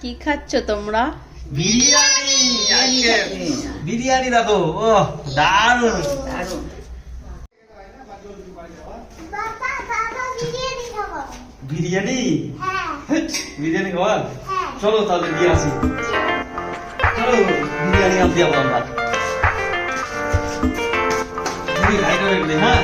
কি খাচ্ছ তোমরা? বিরিয়ানি আজকে বিরিয়ানি দেখো ও বাবা বিরিয়ানি বিরিয়ানি? হ্যাঁ। খাওয়া হ্যাঁ। চলো তাহলে দিয়ে আসি। চলো বিরিয়ানি আনতে যাব আমরা। হ্যাঁ হ্যাঁ?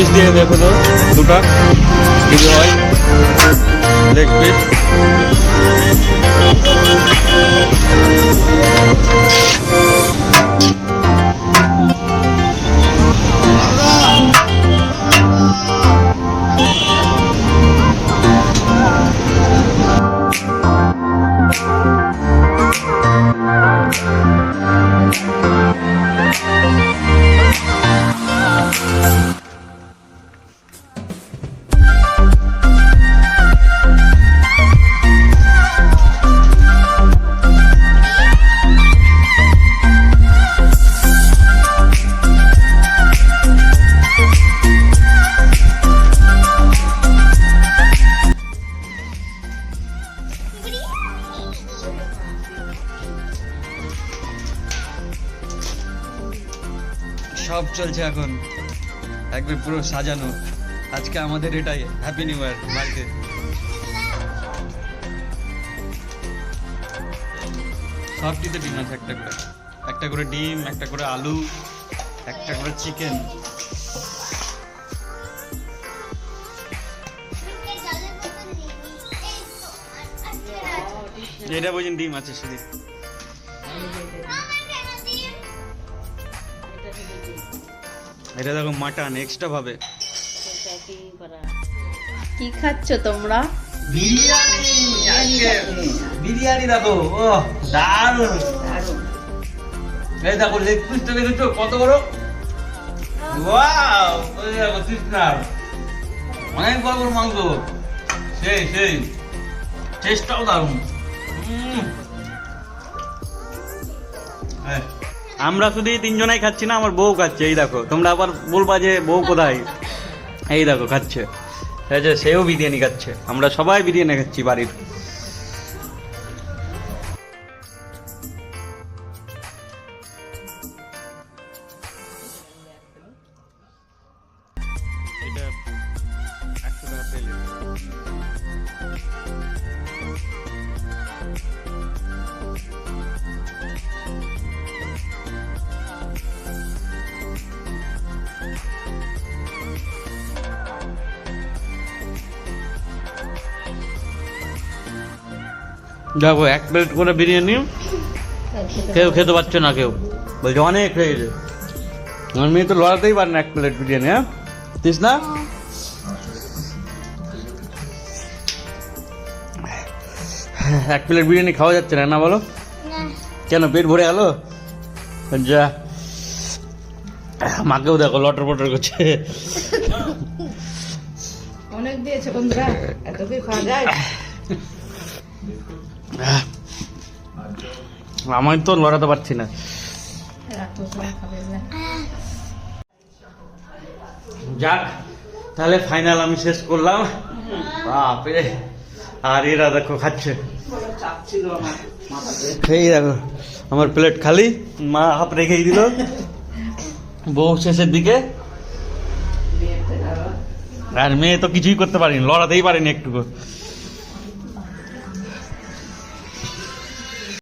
পিস দিয়ে দেখো তো দুটা যদি হয় লেগ পিস চলছে এখন। একবার পুরো সাজানো। আজকে আমাদের এটাই হ্যাপি নিউ ইয়ার বাড়িতে। সবটিতে ডিম আছে একটা করে। একটা করে ডিম একটা করে আলু একটা করে চিকেন। এটা বুঝিন ডিম আছে শুধু এটা দেখো মাটন এক্সট্রা ভাবে। কি খাচ্ছ তোমরা? বিরিয়ানি বিরিয়ানি দেখো ও দারুণ। এই দেখো লেগ পিসটা দেখেছ কত বড়? ওয়াও ওই দেখো তৃষ্ণার। অনেক বড় বড় মাংস। সেই সেই। টেস্টটাও দারুণ। উম। এই, আমরা শুধু তিনজনাই খাচ্ছি না, আমার বউ খাচ্ছে, এই দেখো। তোমরা আবার বলবা যে বউ কোথায়? এই দেখো, খাচ্ছে। এই সেও বিরিয়ানি খাচ্ছে। আমরা সবাই বিরিয়ানি খাচ্ছি বাড়ির। এটা একশো দেখো এক প্লেট করে বিরিয়ানি। কেউ খেতে পারছে না কেউ। বলছে অনেক হয়ে গেছে। আমার মেয়ে তো লড়াতেই পারে না এক প্লেট বিরিয়ানি হ্যাঁ? না। এক প্লেট বিরিয়ানি খাওয়া যাচ্ছে না না বলো? কেন পেট ভরে গেল? যা। মাকেও দেখো লটর পটর করছে। অনেক দিয়েছে বন্ধুরা এত কি খাওয়া যায়? আমি তো লড়াতে পারছি না। যাক, তাহলে ফাইনাল আমি শেষ করলাম। আর এরা দেখো খাচ্ছে। দেখো, আমার প্লেট খালি, মা হাফ রেখেই দিল। বউ শেষের দিকে। আর মেয়ে তো কিছুই করতে পারিনি, লড়াতেই পারেনি একটুকু।